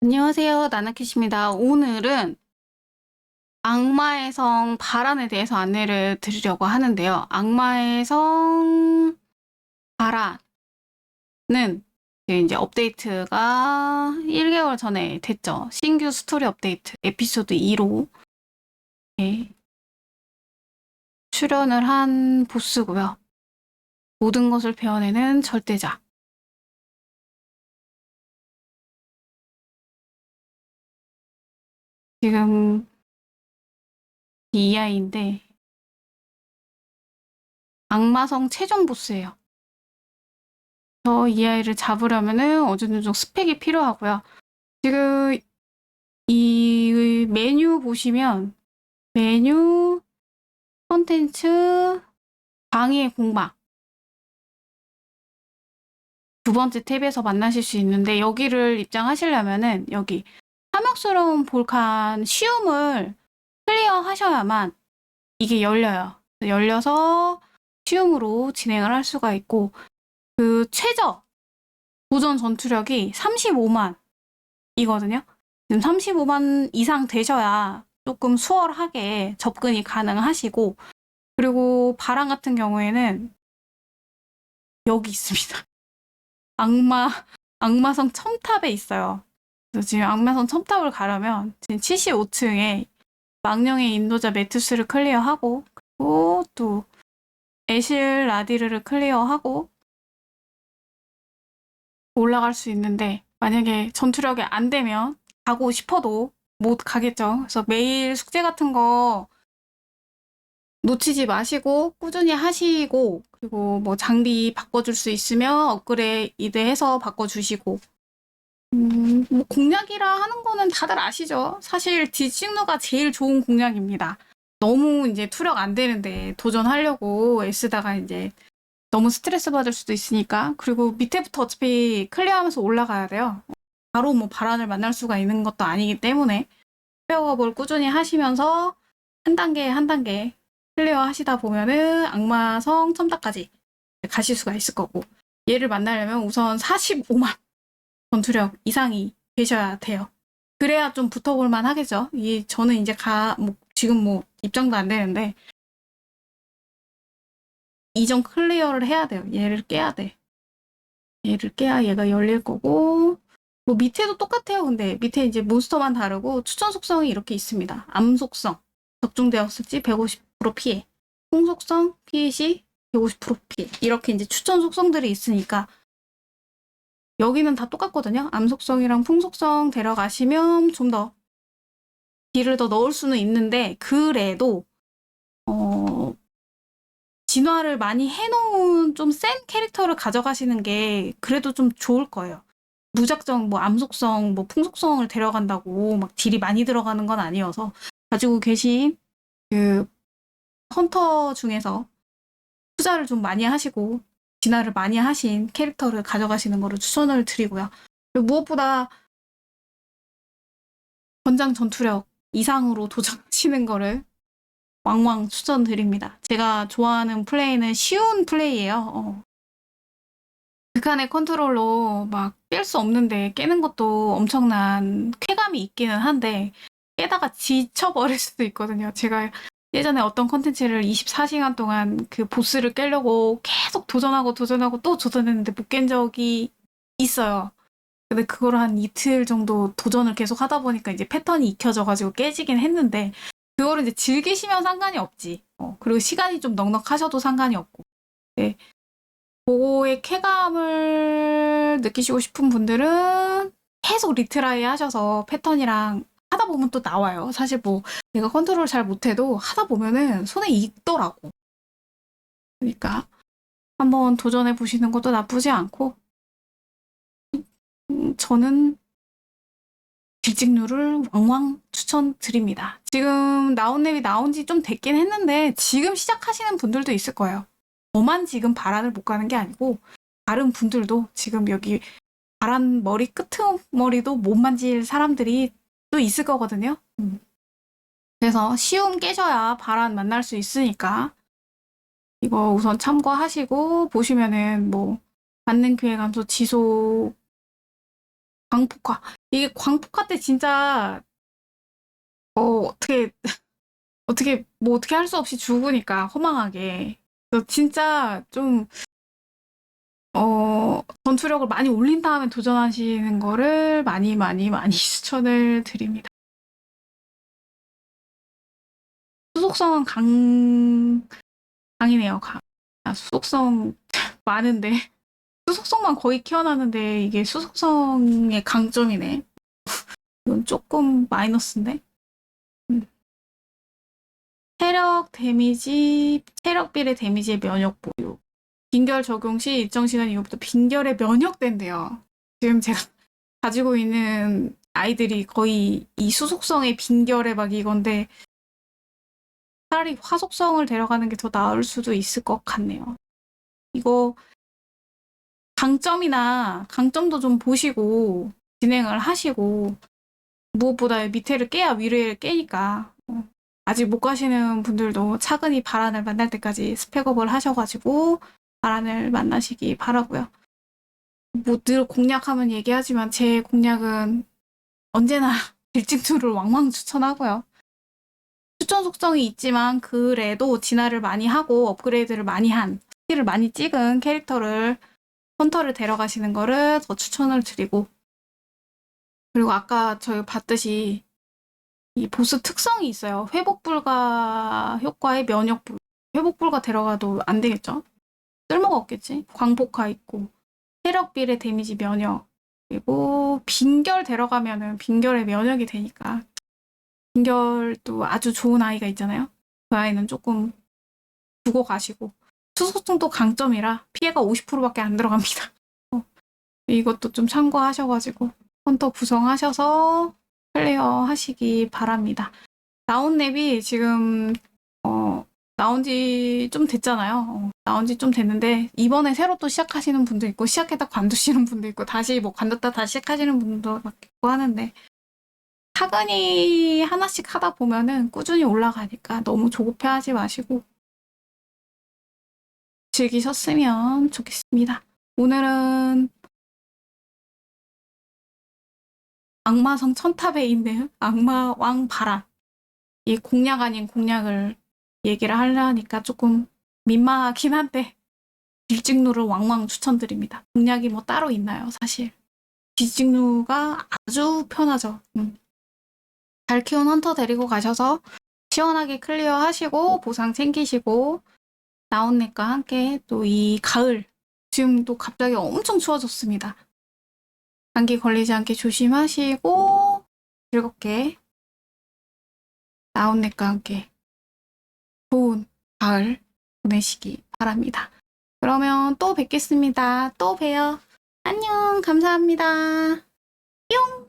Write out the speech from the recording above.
안녕하세요. 나나캣입니다. 오늘은 악마의 성 바란에 대해서 안내를 드리려고 하는데요. 악마의 성 바란은 이제 업데이트가 1개월 전에 됐죠. 신규 스토리 업데이트 에피소드 2로 출연을 한 보스고요. 모든 것을 베어내는 절대자. 지금 이 아이인데 악마성 최종 보스예요. 저이 아이를 잡으려면은 어느 정도 스펙이 필요하고요. 지금 이 메뉴 보시면 메뉴 컨텐츠 방해의 공방 두 번째 탭에서 만나실 수 있는데 여기를 입장하시려면은 여기 탐욕스러운 볼칸 시움을 클리어 하셔야만 이게 열려요. 열려서 시움으로 진행을 할 수가 있고 그 최저 도전 전투력이 35만이거든요. 지금 35만 이상 되셔야 조금 수월하게 접근이 가능하시고 그리고 바람 같은 경우에는 여기 있습니다. 악마 악마성 첨탑에 있어요. 그래서 지금 악마성 첨탑을 가려면 지금 75층에 망령의 인도자 메투스를 클리어하고 그리고 또 에실 라디르를 클리어하고 올라갈 수 있는데 만약에 전투력이 안 되면 가고 싶어도 못 가겠죠. 그래서 매일 숙제 같은 거 놓치지 마시고 꾸준히 하시고 그리고 뭐 장비 바꿔줄 수 있으면 업그레이드 해서 바꿔주시고 음, 뭐 공략이라 하는 거는 다들 아시죠? 사실 디식누가 제일 좋은 공략입니다. 너무 이제 투력 안 되는데 도전하려고 애쓰다가 이제 너무 스트레스 받을 수도 있으니까 그리고 밑에부터 어차피 클리어하면서 올라가야 돼요. 바로 뭐 바란을 만날 수가 있는 것도 아니기 때문에 페어업을 꾸준히 하시면서 한 단계 한 단계 클리어 하시다 보면은 악마성 첨다까지 가실 수가 있을 거고 얘를 만나려면 우선 45만 전투력 이상이 되셔야 돼요. 그래야 좀 붙어볼 만 하겠죠. 이 저는 이제 가, 뭐, 지금 뭐, 입장도 안 되는데, 이전 클리어를 해야 돼요. 얘를 깨야 돼. 얘를 깨야 얘가 열릴 거고, 뭐, 밑에도 똑같아요. 근데 밑에 이제 몬스터만 다르고, 추천 속성이 이렇게 있습니다. 암 속성. 적중되었을지 150% 피해. 풍 속성, 피해 시 150% 피해. 이렇게 이제 추천 속성들이 있으니까, 여기는 다 똑같거든요. 암속성이랑 풍속성 데려가시면 좀 더 딜을 더 넣을 수는 있는데 그래도 어 진화를 많이 해놓은 좀 센 캐릭터를 가져가시는 게 그래도 좀 좋을 거예요. 무작정 뭐 암속성, 뭐 풍속성을 데려간다고 막 딜이 많이 들어가는 건 아니어서 가지고 계신 그 헌터 중에서 투자를 좀 많이 하시고 진화를 많이 하신 캐릭터를 가져가시는 거를 추천을 드리고요. 그리고 무엇보다 권장 전투력 이상으로 도전하시는 거를 왕왕 추천드립니다. 제가 좋아하는 플레이는 쉬운 플레이예요. 어. 극한의 컨트롤로 막 깰 수 없는데 깨는 것도 엄청난 쾌감이 있기는 한데 깨다가 지쳐버릴 수도 있거든요. 제가 예전에 어떤 컨텐츠를 24시간 동안 그 보스를 깨려고 계속 도전하고 도전하고 또 도전했는데 못 깬 적이 있어요. 근데 그걸 한 이틀 정도 도전을 계속 하다 보니까 이제 패턴이 익혀져가지고 깨지긴 했는데 그거를 이제 즐기시면 상관이 없지. 어, 그리고 시간이 좀 넉넉하셔도 상관이 없고. 네. 그거의 쾌감을 느끼시고 싶은 분들은 계속 리트라이 하셔서 패턴이랑 보면 또 나와요. 사실 뭐 내가 컨트롤 잘 못해도 하다 보면은 손에 익더라고. 그러니까 한번 도전해 보시는 것도 나쁘지 않고 음, 저는 딜직누를 왕왕 추천드립니다. 지금 나온 앱이 나온 지 좀 됐긴 했는데 지금 시작하시는 분들도 있을 거예요. 저만 지금 바란을 못 가는 게 아니고 다른 분들도 지금 여기 바란 머리 끄트머리도 못 만질 사람들이 또 있을 거거든요. 음. 그래서 쉬움 깨셔야 바란 만날 수 있으니까 이거 우선 참고하시고 보시면은 뭐 받는 기회 감소 지속 광폭화 이게 광폭화 때 진짜 어 어떻게 어떻게 뭐 어떻게 할 수 없이 죽으니까 허망하게. 진짜 좀 어, 전투력을 많이 올린 다음에 도전하시는 거를 많이 많이 많이 추천을 드립니다. 수속성은 강 강이네요. 강. 아, 수속성 많은데 수속성만 거의 키워놨는데 이게 수속성의 강점이네. 이건 조금 마이너스인데. 음. 체력 데미지, 체력 비례 데미지의 면역 보유. 빈결 적용 시 일정 시간 이후부터 빈결에 면역된대요. 지금 제가 가지고 있는 아이들이 거의 이 수속성의 빈결에 막 이건데 차라리 화속성을 데려가는 게 더 나을 수도 있을 것 같네요. 이거 강점이나 강점도 좀 보시고 진행을 하시고 무엇보다 밑에를 깨야 위를 깨니까 어, 아직 못 가시는 분들도 차근히 바란을 만날 때까지 스펙업을 하셔가지고 바란을 만나시기 바라고요. 뭐 늘 공략하면 얘기하지만 제 공략은 언제나 빌증투를 왕왕 추천하고요. 추천 속성이 있지만 그래도 진화를 많이 하고 업그레이드를 많이 한 스킬을 많이 찍은 캐릭터를 헌터를 데려가시는 거를 더 추천을 드리고 그리고 아까 저희 봤듯이 이 보스 특성이 있어요. 회복 불가 효과의 면역 불 회복 불가 데려가도 안 되겠죠? 쓸모가 없겠지. 광폭화 있고 체력 비례 데미지 면역 그리고 빈결 데려가면은 빈결의 면역이 되니까 빈결도 아주 좋은 아이가 있잖아요. 그 아이는 조금 두고 가시고 수소통도 강점이라 피해가 50%밖에 안 들어갑니다. 어, 이것도 좀 참고하셔가지고 헌터 구성하셔서 플레이어 하시기 바랍니다. 나온 랩이 지금 어, 나온 지 좀 됐잖아요. 어, 나온 지 좀 됐는데 이번에 새로 또 시작하시는 분도 있고 시작했다 관두시는 분도 있고 다시 뭐 관뒀다 다시 시작하시는 분도 있고 하는데 차근히 하나씩 하다 보면은 꾸준히 올라가니까 너무 조급해하지 마시고 즐기셨으면 좋겠습니다. 오늘은 악마성 천탑에 있는 악마 왕 바람 이 공략 아닌 공략을 얘기를 하려니까 조금 민망하긴 한데 빌직누를 왕왕 추천드립니다. 공략이 뭐 따로 있나요, 사실? 빌직누가 아주 편하죠. 음. 잘 키운 헌터 데리고 가셔서 시원하게 클리어 하시고 보상 챙기시고 나온넷과 함께 또 이 가을 지금 또 갑자기 엄청 추워졌습니다. 감기 걸리지 않게 조심하시고 즐겁게 나온넷과 함께 좋은 가을 보내시기 바랍니다. 그러면 또 뵙겠습니다. 또 봬요. 안녕. 감사합니다. 뿅!